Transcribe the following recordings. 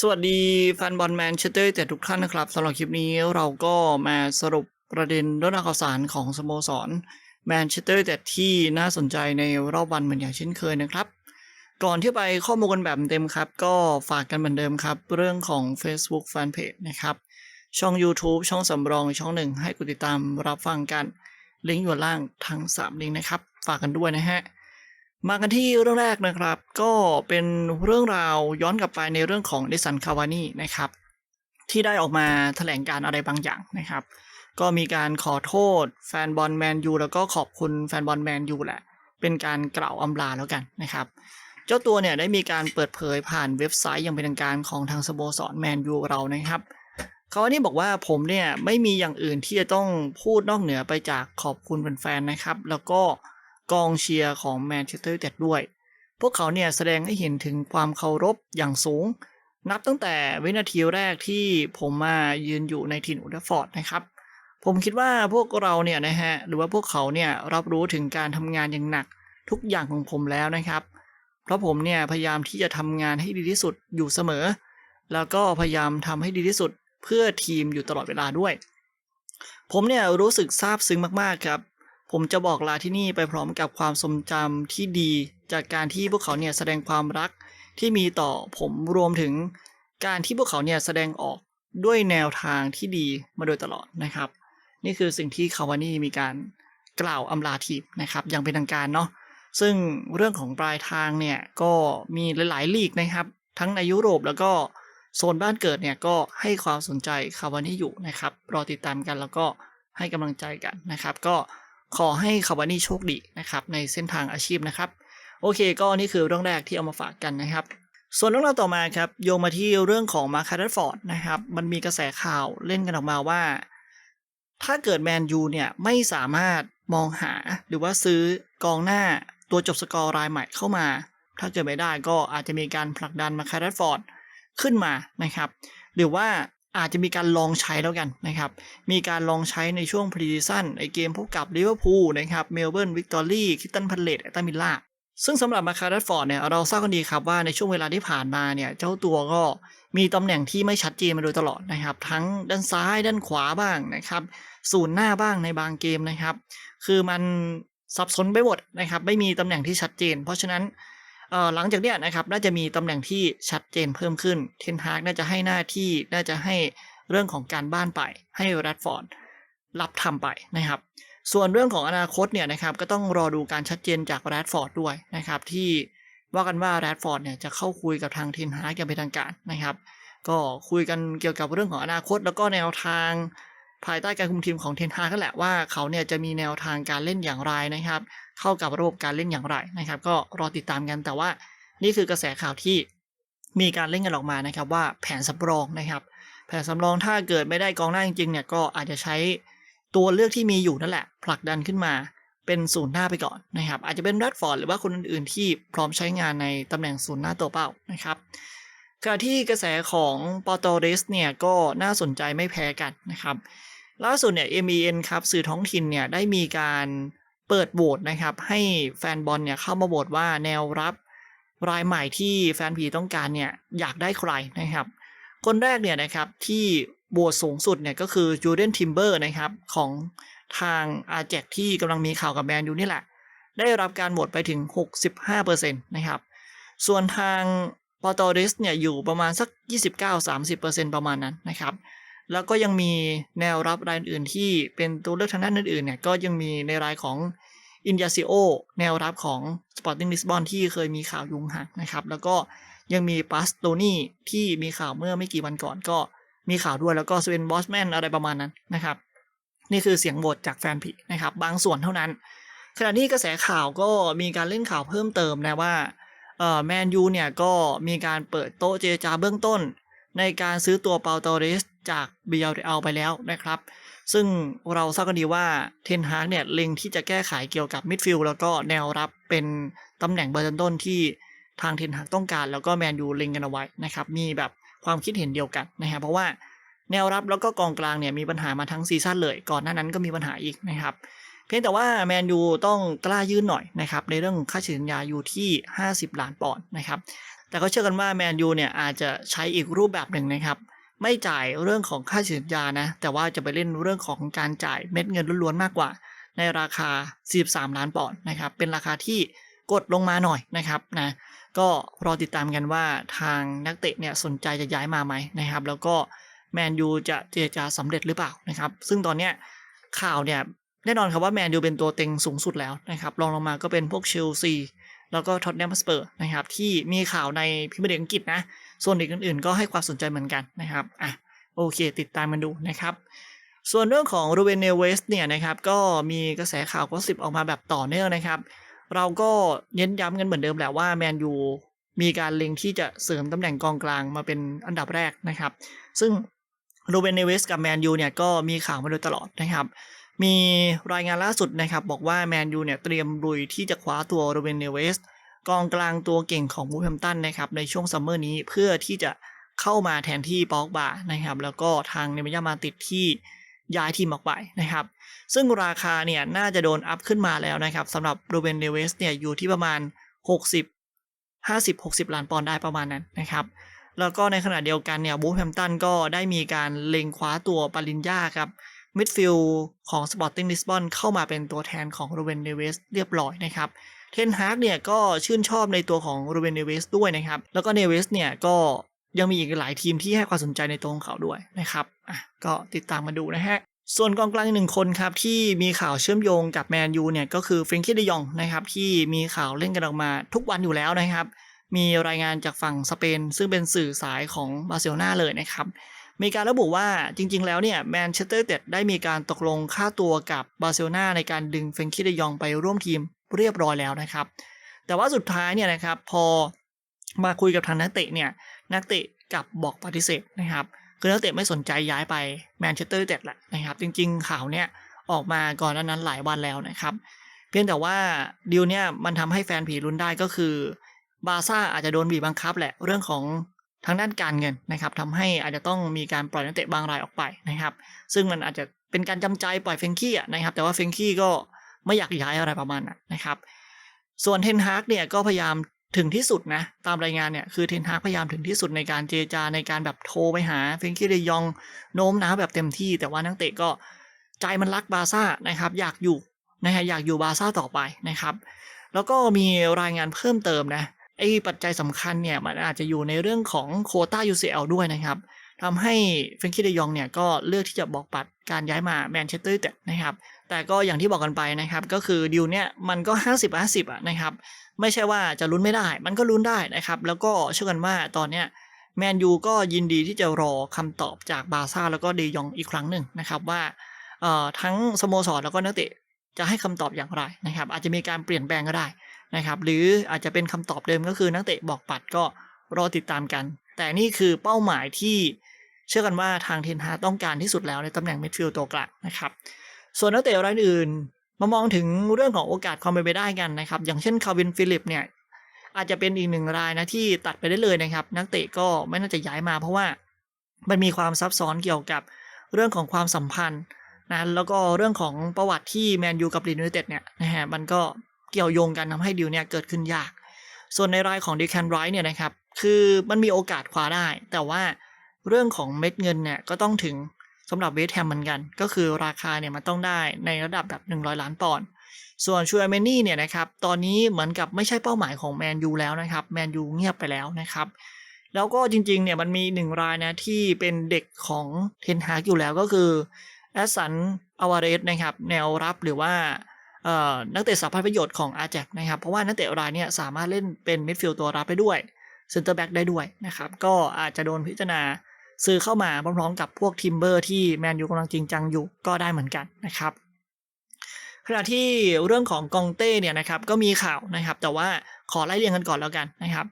สวัสดีแฟนบอลแมนเชสเตอร์แต่ทุกท่านนะครับสำหรับคลิปนี้เราก็มาสรุปประเด็นเรื่องราวข่าวสารของสโมสรแมนเชสเตอร์แต่ที่น่าสนใจในรอบวันเหมือนอย่างเช่นเคยนะครับ ก่อนที่ไปข้อมูลกันแบบเต็มครับ ก็ฝากกันเหมือนเดิมครับ เรื่องของ Facebook Fanpage นะครับ ช่อง YouTube ช่องสำรองช่องหนึ่งให้กดติดตามรับฟังกันลิงก์อยู่ล่างทั้ง 3 ลิงก์นะครับ ฝากกันด้วยนะฮะ มากันที่เรื่องแรกนะครับ ก็เป็นเรื่องราวย้อนกลับไปในเรื่องของดิสันคาวานี่นะครับ ที่ได้ออกมาแถลงการอะไรบางอย่างนะครับ ก็มีการขอโทษแฟนบอลแมนยูแล้วก็ขอบคุณแฟนบอลแมนยูแหละ เป็นการกล่าวอำลาแล้วกันนะครับ เจ้าตัวเนี่ยได้มีการเปิดเผยผ่านเว็บไซต์อย่างเป็นทางการของทางสโมสรแมนยูเรานะครับเขาอันนี้บอกว่าผมเนี่ยไม่มีอย่างอื่นที่จะต้องพูดนอกเหนือไปจากขอบคุณแฟนๆนะครับ แล้วก็ กองเชียร์ของแมนเชสเตอร์ยูไนเต็ดด้วย พวกเขาเนี่ยแสดงให้เห็นถึงความเคารพอย่างสูง นับตั้งแต่วินาทีแรกที่ผมมายืนอยู่ในถิ่นอุลตรฟอร์ดนะครับ ผมคิดว่าพวกเราเนี่ยนะฮะหรือว่าพวกเขาเนี่ยรับรู้ถึงการทำงานอย่างหนักทุกอย่างของผมแล้วนะครับ เพราะผมเนี่ยพยายามที่จะทำงานให้ดีที่สุดอยู่เสมอ แล้วก็พยายามทำให้ดีที่สุดเพื่อทีมอยู่ตลอดเวลาด้วย ผมเนี่ยรู้สึกซาบซึ้งมากๆครับ ผมจะบอกลาที่นี่ไปพร้อมกับความทรงจำที่ดี จากการที่พวกเขาเนี่ยแสดงความรักที่มีต่อผมรวมถึงการที่พวกเขาเนี่ยแสดงออกด้วยแนวทางที่ดีมาโดยตลอดนะครับ นี่คือสิ่งที่คาวานี่มีการกล่าวอำลาทีมนะครับอย่างเป็นทางการเนาะซึ่งเรื่องของปลายทางเนี่ยก็มีหลายๆลีกนะครับ ทั้งในยุโรปแล้วก็โซนบ้านเกิดเนี่ยก็ให้ความสนใจคาวานี่อยู่นะครับรอติดตามกันแล้วก็ให้กำลังใจกันนะครับ ก็ ขอให้คาวานี่โชคดีนะครับในเส้นทางอาชีพนะครับ โอเคก็นี่คือเรื่องแรกที่เอามาฝากกันนะครับ ส่วนเรื่องราวต่อมาครับโยงมาที่เรื่องของมาคาร์ฟอร์ดนะครับมันมีกระแสข่าวเล่นกันออกมาว่า ถ้าเกิดแมนยูเนี่ยไม่สามารถมองหาหรือว่าซื้อกองหน้าตัวจบสกอร์รายใหม่เข้ามา ถ้าเกิดไม่ได้ก็อาจจะมีการผลักดันมาคาร์ฟอร์ดขึ้นมานะครับ หรือว่า อาจจะมีการลองใช้แล้วกันนะครับ มีการลองใช้ในช่วงพรีซีซั่นในเกมพบกับลิเวอร์พูลนะครับ เมลเบิร์น วิกตอรี่ คิตตันพันเลตแอตตามิลล่า ซึ่งสำหรับมาคาร์ดฟอร์ดเนี่ย เราทราบกันดีครับว่าในช่วงเวลาที่ผ่านมาเนี่ย เจ้าตัวก็มีตำแหน่งที่ไม่ชัดเจนมาโดยตลอดนะครับ ทั้งด้านซ้ายด้านขวาบ้างนะครับ ศูนย์หน้าบ้างในบางเกมนะครับ คือมันสับสนไปหมดนะครับ ไม่มีตำแหน่งที่ชัดเจน เพราะฉะนั้น หลังจากเนี้ยนะครับน่าจะมีตำแหน่งที่ชัดเจนเพิ่มขึ้น เทนฮากน่าจะให้หน้าที่น่าจะให้เรื่องของการบ้านไป ให้แรดฟอร์ดรับทำไปนะครับ ส่วนเรื่องของอนาคตเนี่ยนะครับก็ต้องรอดูการชัดเจนจากแรดฟอร์ดด้วยนะครับ ที่ว่ากันว่าแรดฟอร์ดเนี่ยจะเข้าคุยกับทางเทนฮากอย่างเป็นทางการนะครับ ก็คุยกันเกี่ยวกับเรื่องของอนาคต แล้วก็แนวทาง ภายใต้การคุมทีมของเทนฮากก็แหละว่าเขาเนี่ยจะมีแนวทางการเล่นอย่างไรนะครับ เข้ากับระบบการเล่นอย่างไรนะครับ ก็รอติดตามกันแต่ว่านี่คือกระแสข่าวที่มีการเล่นกันออกมานะครับ ว่าแผนสำรองนะครับ แผนสำรองถ้าเกิดไม่ได้กองหน้าจริงๆเนี่ยก็อาจจะใช้ตัวเลือกที่มีอยู่นั่นแหละ ผลักดันขึ้นมาเป็นศูนย์หน้าไปก่อนนะครับ อาจจะเป็นแรดฟอร์ดหรือว่าคนอื่นๆ ที่พร้อมใช้งานในตำแหน่งศูนย์หน้าตัวเป้านะครับขณะที่กระแสของปอตอเรสเนี่ยก็น่าสนใจไม่แพ้กันนะครับ ล่าสุดเนี่ย MEN ครับสื่อท้องถิ่นเนี่ยได้มีการเปิดโหวตนะครับ ให้แฟนบอลเนี่ยเข้ามาโหวตว่าแนวรับรายใหม่ที่แฟนผีต้องการเนี่ยอยากได้ใครนะครับ คนแรกเนี่ยนะครับที่โหวตสูงสุดเนี่ยก็คือจูเดนทิมเบอร์นะครับของทางอาแจกที่กำลังมีข่าวกับแมนยูนี่แหละ ได้รับการโหวตไปถึง 65%นะครับ ส่วนทางปอตอริสเนี่ยอยู่ประมาณสัก 29-30%ประมาณนั้นนะครับ แล้วก็ยังมีแนวรับรายอื่นที่เป็นตัวเลือกทางด้านอื่นๆเนี่ยก็ยังมีในรายของอินยาซิโอแนวรับของ Sporting Lisbon ที่เคยมีข่าวยุงหักนะครับ แล้วก็ยังมีปัสโตนี่ที่มีข่าวเมื่อไม่กี่วันก่อนก็มีข่าวด้วยแล้วก็สเวนบอสแมนอะไรประมาณนั้นนะครับ นี่คือเสียงโหวตจากแฟนผีนะครับ บางส่วนเท่านั้น ขณะที่กระแสข่าวก็มีการเล่นข่าวเพิ่มเติมนะว่าเออแมนยูเนี่ยก็มีการเปิดโต๊ะเจรจาเบื้องต้น ในการซื้อตัวเปาโตเรส จากเบียร์เอาไปแล้วนะครับ ซึ่งเราทราบกันดีว่าเทนฮากเนี่ยเล็งที่จะแก้ไขเกี่ยวกับมิดฟิลด์แล้วก็แนวรับเป็นตำแหน่งเบอร์ต้นที่ทางเทนฮากต้องการ แล้วก็แมนยูเล็งกันเอาไว้นะครับมีแบบความคิดเห็นเดียวกันนะครับเพราะว่าแนวรับแล้วก็กองกลางเนี่ยมีปัญหามาทั้งซีซั่นเลย ก่อนหน้านั้นก็มีปัญหาอีกนะครับเพียงแต่ว่าแมนยูต้องกล้ายื่นหน่อยนะครับในเรื่องค่าเฉลี่ยสัญญาอยู่ที่ 50 ล้านปอนด์นะครับแต่ก็เชื่อกันว่าแมนยูเนี่ยอาจจะใช้อีกรูปแบบหนึ่งนะครับ ไม่จ่ายเรื่องของค่าสัญญานะ แต่ว่าจะไปเล่นเรื่องของการจ่ายเม็ดเงินล้วนๆมากกว่า ในราคา 43 ล้านปอนด์นะครับ เป็นราคาที่กดลงมาหน่อยนะครับนะก็รอติดตามกันว่าทางนักเตะเนี่ยสนใจจะย้ายมาไหมนะครับ แล้วก็แมนยูจะเจรจาสำเร็จหรือเปล่านะครับ ซึ่งตอนเนี้ยข่าวเนี่ยแน่นอนครับว่าแมนยูเป็นตัวเต็งสูงสุดแล้วนะครับรองลงมาก็เป็นพวกเชลซีแล้วก็ท็อตแนมสเปอร์นะครับที่มีข่าวในพิมพ์เดียอังกฤษนะ ส่วนอีกอื่นๆ ก็ให้ความสนใจเหมือนกันนะครับอะโอเค ติดตามมันดูนะครับส่วนเรื่องของรูเบนเนเวสเนี่ยนะครับก็มีกระแสข่าวก็สิบออกมาแบบต่อเนื่องนะครับ เราก็เน้นย้ำกันเหมือนเดิมแหละว่าแมนยูมีการเล็งที่จะเสริมตำแหน่งกองกลางมาเป็นอันดับแรกนะครับ ซึ่งรูเบนเนเวสกับแมนยูเนี่ยก็มีข่าวมาโดยตลอดนะครับ มีรายงานล่าสุดนะครับบอกว่าแมนยูเนี่ยเตรียมลุยที่จะคว้าตัวรูเบนเนเวส กองกลางตัวเก่งของบูแฮมตันนะครับในช่วงซัมเมอร์นี้เพื่อที่จะเข้ามาแทนที่ปอกบานะครับ แล้วก็ทางเนมยามาติดที่ย้ายทีมออกไปนะครับ ซึ่งราคาเนี่ยน่าจะโดนอัพขึ้นมาแล้วนะครับสำหรับรูเบนเนเวสเนี่ยอยู่ที่ประมาณ 60 50 60 ล้านปอนด์ได้ประมาณนั้นนะครับ แล้วก็ในขณะเดียวกันเนี่ยบูแฮมตันก็ได้มีการเล็งคว้าตัวปารินยาครับมิดฟิลด์ของสปอร์ติ้งลิสบอนเข้ามาเป็นตัวแทนของโรเบนเนเวสเรียบร้อยนะครับ เทนฮากเนี่ยก็ชื่นชอบในตัวของโรเบนเนเวสด้วยนะครับ แล้วก็เนเวสเนี่ยก็ยังมีอีกหลายทีมที่ให้ความสนใจในตัวของเขาด้วยนะครับอะก็ติดตามมาดูนะฮะส่วนกองกลางหนึ่งคนครับที่มีข่าวเชื่อมโยงกับแมนยูเนี่ยก็คือเฟรนกี้เดยองนะครับที่มีข่าวเล่นกันออกมาทุกวันอยู่แล้วนะครับ มีรายงานจากฝั่งสเปน ซึ่งเป็นสื่อสายของบาร์เซโลนาเลยนะครับ มีการระบุว่าจริงๆแล้วเนี่ยแมนเชสเตอร์เต็ดได้มีการตกลงค่าตัวกับบาร์เซโลนาในการดึงเฟรนกี้เดยองไปร่วมทีม เรียบร้อยแล้วนะครับ แต่ว่าสุดท้ายเนี่ยนะครับพอมาคุยกับทางนักเตะเนี่ยนักเตะกลับบอกปฏิเสธนะครับคือนักเตะไม่สนใจย้ายไปแมนเชสเตอร์เต็ดแหละนะครับ จริงๆข่าวเนี่ยออกมาก่อนนั้นหลายวันแล้วนะครับ เพียงแต่ว่าดีลเนี่ยมันทำให้แฟนผีลุ้นได้ก็คือบาร์ซ่าอาจจะโดนบีบบังคับแหละเรื่องของทางด้านการเงินนะครับทำให้อาจจะต้องมีการปล่อยนักเตะบางรายออกไปนะครับ ซึ่งมันอาจจะเป็นการจำใจปล่อยเฟงกี้นะครับ แต่ว่าเฟงกี้ก็ ไม่อยากย้ายอะไรประมาณนั้นนะครับ ส่วนเทนฮากเนี่ยก็พยายามถึงที่สุดนะ ตามรายงานเนี่ยคือเทนฮากพยายามถึงที่สุดในการเจรจาในการแบบโทรไปหาเฟงกี้เดยองโน้มน้าวแบบเต็มที่ แต่ว่านักเตะก็ใจมันรักบาซ่านะครับ อยากอยู่นะฮะอยากอยู่บาซ่าต่อไปนะครับ แล้วก็มีรายงานเพิ่มเติมนะไอ้ปัจจัยสำคัญเนี่ยมันอาจจะอยู่ในเรื่องของโคต้า UCL ด้วยนะครับทำให้เฟรนกี้เดยองเนี่ยก็เลือกที่จะบอกปัดการย้ายมาแมนเชสเตอร์แต่นะครับ แต่ก็อย่างที่บอกกันไปนะครับก็คือดิวเนี่ยมันก็ 50 50อะนะครับไม่ใช่ว่าจะลุ้นไม่ได้ มันก็ลุ้นได้นะครับ แล้วก็เชื่อกันว่าตอนเนี้ยแมนยูก็ยินดีที่จะรอคำตอบจากบาร์ซ่าแล้วก็เดยองอีกครั้งหนึ่งนะครับว่าเอ่อทั้งสโมสรแล้วก็นักเตะจะให้คำตอบอย่างไรนะครับ อาจจะมีการเปลี่ยนแปลงก็ได้นะครับ หรืออาจจะเป็นคำตอบเดิมก็คือนักเตะบอกปัดก็รอติดตามกัน แต่นี่คือเป้าหมายที่เชื่อกันว่าทางเทนฮาต้องการที่สุดแล้วในตำแหน่งมิดฟิลด์ตัวกลางนะครับ ส่วนนักเตะรายอื่นมามองถึงเรื่องของโอกาสความเป็นไปได้กันนะครับ อย่างเช่นคาวินฟิลิปเนี่ยอาจจะเป็นอีกหนึ่งรายนะที่ตัดไปได้เลยนะครับ นักเตะก็ไม่น่าจะย้ายมา เพราะว่ามันมีความซับซ้อนเกี่ยวกับเรื่องของความสัมพันธ์นะแล้วก็เรื่องของประวัติที่แมนยูกับลีนยูเต็ดเนี่ยนะฮะมันก็เกี่ยวโยงกันทำให้ดิวเนี่ยเกิดขึ้นยาก ส่วนในรายของดิแคนไรท์เนี่ยนะครับคือมันมีโอกาสคว้าได้ แต่ว่าเรื่องของเม็ดเงินเนี่ยก็ต้องถึง สำหรับเวสแฮมเหมือนกัน ก็คือราคาเนี่ยมันต้องได้ในระดับแบบ 100 ล้านปอนด์ส่วนชูเอเมนี่เนี่ยนะครับตอนนี้เหมือนกับไม่ใช่เป้าหมายของแมนยูแล้วนะครับแมนยูเงียบไปแล้วนะครับแล้วก็จริงๆเนี่ยมันมีหนึ่งรายนะที่เป็นเด็กของเทนฮากอยู่แล้วก็คือแอสสันอวาเรสนะครับแนวรับหรือว่านักเตะสาพันประโยชน์ของอาแจกนะครับเพราะว่านักเตะรายเนี่ยสามารถเล่นเป็นมิดฟิลด์ตัวรับไปด้วยเซนเตอร์แบ็กได้ด้วยนะครับก็อาจจะโดนพิจารณา ซื้อเข้ามาพร้อมๆกับพวกทิมเบอร์ที่แมนยูกำลังจริงจังอยู่ก็ได้เหมือนกันนะครับขณะที่เรื่องของกองเต้เนี่ยนะครับก็มีข่าวนะครับ แต่ว่าขอไล่เรียงกันก่อนแล้วกันนะครับ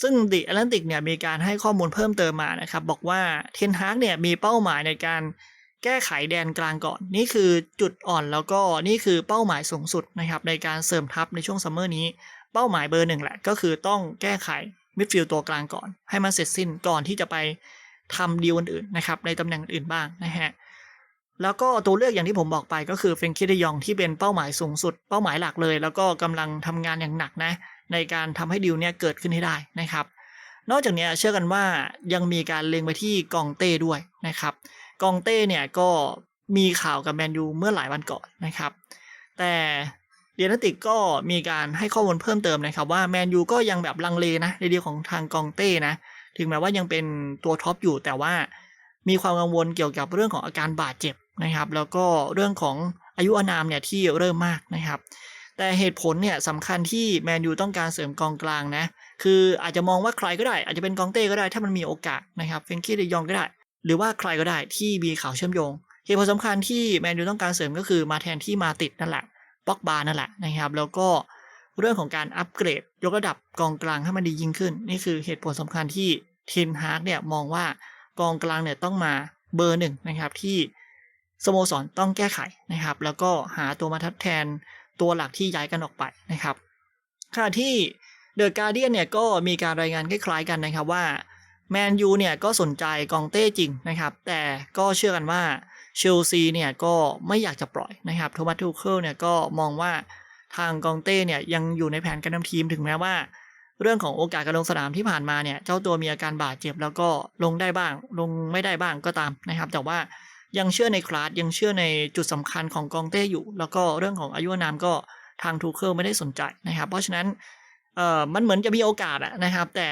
ซึ่งดิแอตแลนติกเนี่ยมีการให้ข้อมูลเพิ่มเติมมานะครับ บอกว่าเทนฮากเนี่ยมีเป้าหมายในการแก้ไขแดนกลางก่อน นี่คือจุดอ่อนแล้วก็นี่คือเป้าหมายสูงสุดนะครับในการเสริมทัพในช่วงซัมเมอร์นี้ เป้าหมายเบอร์หนึ่งแหละก็คือต้องแก้ไขมิดฟิลด์ตัวกลางก่อน ให้มันเสร็จสิ้นก่อนที่จะไป ทำดีลอื่นนะครับในตำแหน่งอื่นบ้างนะฮะแล้วก็ตัวเลือกอย่างที่ผมบอกไปก็คือเฟรนคิดยองที่เป็นเป้าหมายสูงสุด เป้าหมายหลักเลย แล้วก็กำลังทำงานอย่างหนักนะ ในการทำให้ดีลเนี่ยเกิดขึ้นให้ได้นะครับ นอกจากนี้เชื่อกันว่ายังมีการเล็งไปที่กองเต้ด้วยนะครับ กองเต้เนี่ยก็มีข่าวกับแมนยูเมื่อหลายวันก่อนนะครับ แต่เดียนติกก็มีการให้ข้อมูลเพิ่มเติมนะครับว่าแมนยูก็ยังแบบลังเลนะในเดียวของทางกองเต้นะ ถึงแม้ว่ายังเป็นตัวท็อปอยู่แต่ว่ามีความกังวลเกี่ยวกับเรื่องของอาการบาดเจ็บนะครับ แล้วก็เรื่องของอายุอานามเนี่ยที่เริ่มมากนะครับ แต่เหตุผลเนี่ยสำคัญที่แมนยูต้องการเสริมกองกลางนะ คืออาจจะมองว่าใครก็ได้ อาจจะเป็นกองเต้ก็ได้ถ้ามันมีโอกาสนะครับเฟนกี้เดยองก็ได้ หรือว่าใครก็ได้ที่มีข่าวเชื่อมโยงเหตุผลสำคัญที่แมนยูต้องการเสริมก็คือมาแทนที่มาติดนั่นแหละป็อกบานั่นแหละนะครับ แล้วก็เรื่องของการอัปเกรด ยกระดับกองกลางให้มันดียิ่งขึ้น นี่คือเหตุผลสำคัญที่ ทนฮาร์กเนี่ยมองว่ากองกลางเนี่ยต้องมาเบอร์หนึ่งนะครับที่สโมสรต้องแก้ไขนะครับ แล้วก็หาตัวมาทดแทนตัวหลักที่ย้ายกันออกไปนะครับขณะที่เดอะการเดียนเนี่ยก็มีการรายงานคล้ายๆกันนะครับว่าแมนยูเนี่ยก็สนใจกองเต้จริงนะครับ แต่ก็เชื่อกันว่าเชลซีเนี่ยก็ไม่อยากจะปล่อยนะครับโทมัสทูเคิลเนี่ยก็มองว่าทางกองเต้เนี่ยยังอยู่ในแผนการนำทีมถึงแม้ว่า เรื่องของโอกาสการลงสนามที่ผ่านมาเนี่ย เจ้าตัวมีอาการบาดเจ็บแล้วก็ลงได้บ้าง ลงไม่ได้บ้างก็ตามนะครับ แต่ว่ายังเชื่อในคลาสยังเชื่อในจุดสำคัญของกองเต้อยู่ แล้วก็เรื่องของอายุนามก็ทางทูเคิลไม่ได้สนใจนะครับ เพราะฉะนั้นเอ่อมันเหมือนจะมีโอกาสอะนะครับ แต่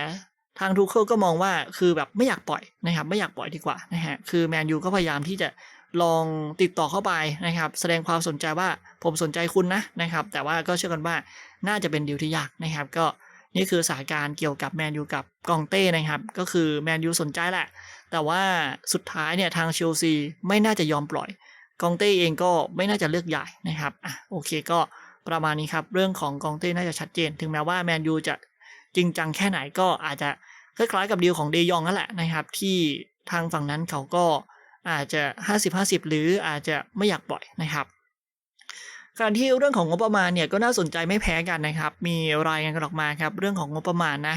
ทางทูเคิลก็มองว่าคือแบบไม่อยากปล่อยนะครับ ไม่อยากปล่อยดีกว่านะฮะคือแมนยูก็พยายามที่จะลองติดต่อเข้าไปนะครับ แสดงความสนใจว่าผมสนใจคุณนะนะครับ แต่ว่าก็เชื่อกันว่าน่าจะเป็นดีลที่ยากนะครับ ก็ นี่คือสถานการณ์เกี่ยวกับแมนยูกับกองเต้นะครับ ก็คือแมนยูสนใจแหละ แต่ว่าสุดท้ายเนี่ยทางเชลซีไม่น่าจะยอมปล่อย กองเต้เองก็ไม่น่าจะเลือกใหญ่นะครับอะโอเคก็ประมาณนี้ครับ เรื่องของกองเต้น่าจะชัดเจน ถึงแม้ว่าแมนยูจะจริงจังแค่ไหนก็อาจจะคล้ายๆกับดีลของเดยองนั่นแหละนะครับ ที่ทางฝั่งนั้นเขาก็อาจจะ 50-50 หรืออาจจะไม่อยากปล่อยนะครับ การที่เรื่องของงบประมาณเนี่ยก็น่าสนใจไม่แพ้กันนะครับ มีรายงานกันออกมาครับเรื่องของงบประมาณนะ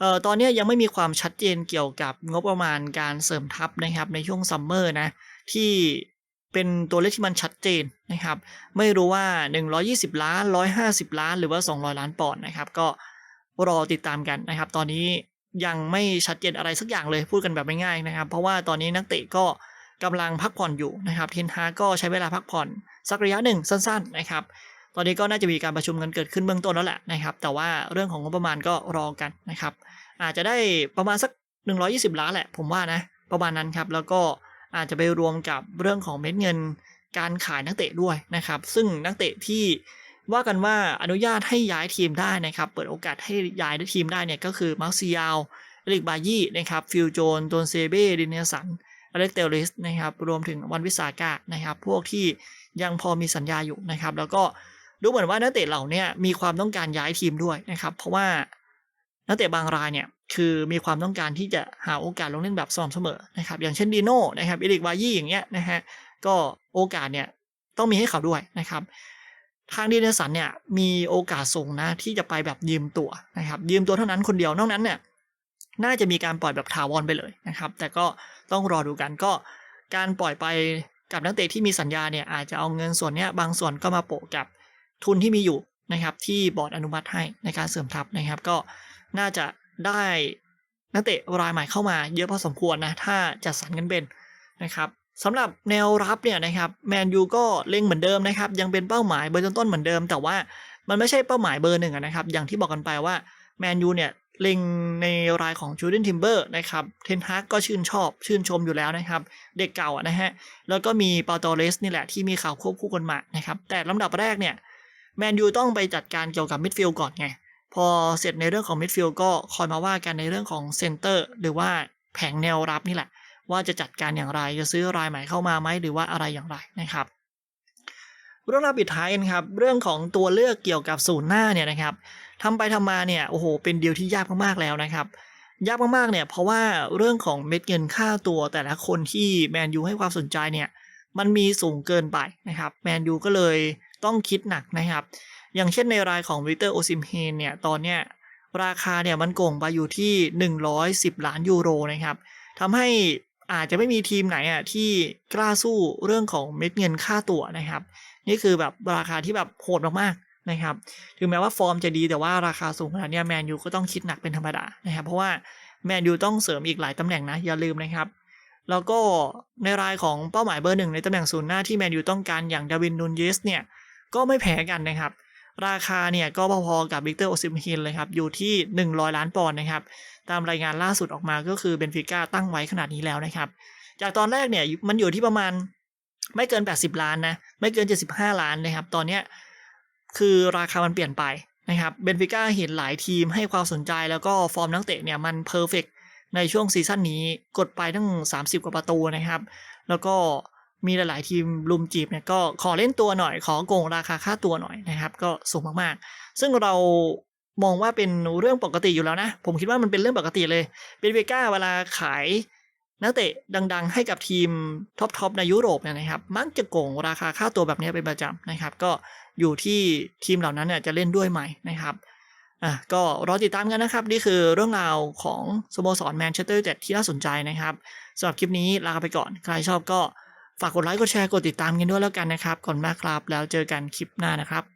เอ่อตอนนี้ยังไม่มีความชัดเจนเกี่ยวกับงบประมาณการเสริมทัพนะครับในช่วงซัมเมอร์นะที่เป็นตัวเลขที่มันชัดเจนนะครับ ไม่รู้ว่า 120 ล้าน 150 ล้าน หรือว่า 200 ล้านปอนด์นะครับ ก็รอติดตามกันนะครับ ตอนนี้ยังไม่ชัดเจนอะไรสักอย่างเลยพูดกันแบบง่ายๆนะครับ เพราะว่าตอนนี้นักเตะก็ กำลังพักผ่อนอยู่นะครับเทนฮาก็ใช้เวลาพักผ่อน สักระยะหนึ่งสั้นๆนะครับตอนนี้ก็น่าจะมีการประชุมกันเกิดขึ้นเบื้องต้นแล้วแหละนะครับแต่ว่าเรื่องของงบประมาณก็รอกันนะครับอาจจะได้ประมาณสัก 120 ล้านแหละผมว่านะประมาณนั้นครับแล้วก็อาจจะไปรวมกับเรื่องของเม็ดเงินการขายนักเตะด้วยนะครับ ซึ่งนักเตะที่ว่ากันว่าอนุญาตให้ย้ายทีมได้นะครับ เปิดโอกาสให้ย้ายทีมได้เนี่ยก็คือมาร์ซิยาลลิกบายี่นะครับฟิลโจนโดนเซเบ้ดินเนสัน อเล็กเตลลิสนะครับรวมถึงวันวิสากะนะครับพวกที่ยังพอมีสัญญาอยู่นะครับ แล้วก็ดูเหมือนว่านักเตะเหล่านี้มีความต้องการย้ายทีมด้วยนะครับ เพราะว่านักเตะบางรายเนี่ยคือมีความต้องการที่จะหาโอกาสลงเล่นแบบสม่ำเสมอนะครับ อย่างเช่นดีโน่นะครับอิริกวายี่อย่างเงี้ยนะฮะก็โอกาสเนี่ยต้องมีให้เขาด้วยนะครับ ทางดีเนสันเนี่ยมีโอกาสส่งนะที่จะไปแบบยืมตัวนะครับยืมตัวเท่านั้นคนเดียวนอกนั้นเนี่ยน่าจะมีการปล่อยแบบถาวรไปเลยนะครับ แต่ก็ ต้องรอดูกันก็การปล่อยไปกับนักเตะที่มีสัญญาเนี่ยอาจจะเอาเงินส่วนนี้บางส่วนก็มาโปะกับทุนที่มีอยู่นะครับที่บอร์ดอนุมัติให้ในการเสริมทัพนะครับ ก็น่าจะได้นักเตะรายใหม่เข้ามาเยอะพอสมควรนะถ้าจัดสรรกันเป็นนะครับสำหรับแนวรับเนี่ยนะครับแมนยูก็เล็งเหมือนเดิมนะครับยังเป็นเป้าหมายเบอร์ต้นๆเหมือนเดิม แต่ว่ามันไม่ใช่เป้าหมายเบอร์หนึ่งนะครับอย่างที่บอกกันไปว่าแมนยูเนี่ย เล็งในรายของจูเดนทิมเบอร์นะครับเทนฮากก็ชื่นชอบชื่นชมอยู่แล้วนะครับ เด็กเก่านะฮะ แล้วก็มีปาโตเรสนี่แหละที่มีข่าวควบคู่กันมานะครับ แต่ลำดับแรกเนี่ยแมนยูต้องไปจัดการเกี่ยวกับมิดฟิลด์ก่อนไง พอเสร็จในเรื่องของมิดฟิลด์ก็คอยมาว่ากันในเรื่องของเซนเตอร์หรือว่าแผงแนวรับนี่แหละ ว่าจะจัดการอย่างไรจะซื้อรายใหม่เข้ามาไหมหรือว่าอะไรอย่างไรนะครับ เรื่องราวปิดท้ายกันครับ เรื่องของตัวเลือกเกี่ยวกับศูนย์หน้าเนี่ยนะครับทำไปทำมาเนี่ยโอ้โหเป็นเดีลที่ยากมากๆแล้วนะครับ ยากมากๆเนี่ยเพราะว่าเรื่องของเม็ดเงินค่าตัวแต่ละคนที่แมนยูให้ความสนใจเนี่ยมันมีสูงเกินไปนะครับแมนยูก็เลยต้องคิดหนักนะครับ อย่างเช่นในรายของวิเตอร์โอซิมเฮนเนี่ยตอนเนี้ยราคาเนี่ยมันโก่งไปอยู่ที่ 110 ล้านยูโรนะครับทำให้ อาจจะไม่มีทีมไหนอะที่กล้าสู้เรื่องของเม็ดเงินค่าตัวนะครับ นี่คือแบบราคาที่แบบโหดมากๆนะครับ ถึงแม้ว่าฟอร์มจะดีแต่ว่าราคาสูงขนาดนี้แมนยูก็ต้องคิดหนักเป็นธรรมดานะครับ เพราะว่าแมนยูต้องเสริมอีกหลายตำแหน่งนะอย่าลืมนะครับ แล้วก็ในรายของเป้าหมายเบอร์หนึ่งในตำแหน่งศูนย์หน้าที่แมนยูต้องการอย่างดาวินนูนเยสเนี่ยก็ไม่แพ้กันนะครับ ราคาเนี่ยก็พอๆกับวิกเตอร์โอซิมฮินเลยครับ อยู่ที่ 100 ล้านปอนด์นะครับ ตามรายงานล่าสุดออกมาก็คือเบนฟิก้าตั้งไว้ขนาดนี้แล้วนะครับ จากตอนแรกเนี่ยมันอยู่ที่ประมาณไม่เกิน 80 ล้านนะ ไม่เกิน 75 ล้านนะครับ ตอนเนี้ยคือราคามันเปลี่ยนไปนะครับ เบนฟิก้าเห็นหลายทีมให้ความสนใจแล้วก็ฟอร์มนักเตะเนี่ยมันเพอร์เฟกในช่วงซีซั่นนี้กดไปตั้ง 30 กว่าประตูนะครับ แล้วก็ มีหลาย ๆ ทีมลุมจีบเนี่ยก็ขอเล่นตัวหน่อยขอโกงราคาค่าตัวหน่อยนะครับ ก็สูงมากๆ ซึ่งเรามองว่าเป็นเรื่องปกติอยู่แล้วนะ ผมคิดว่ามันเป็นเรื่องปกติเลยเบนฟิก้าเวลาขายนักเตะดัง ๆ ให้กับทีมท็อปๆในยุโรปเนี่ยนะครับ มักจะโกงราคาค่าตัวแบบนี้เป็นประจำนะครับ ก็อยู่ที่ทีมเหล่านั้นเนี่ยจะเล่นด้วยไหมนะครับอะก็รอติดตามกันนะครับ นี่คือเรื่องราวของสโมสรแมนเชสเตอร์ยูไนเต็ดที่น่าสนใจนะครับสำหรับคลิปนี้ลาไปก่อน ใครชอบก็ ฝากกดไลค์กดแชร์กดติดตามกันด้วยแล้วกันนะครับก่อนมากครับ แล้วเจอกันคลิปหน้านะครับ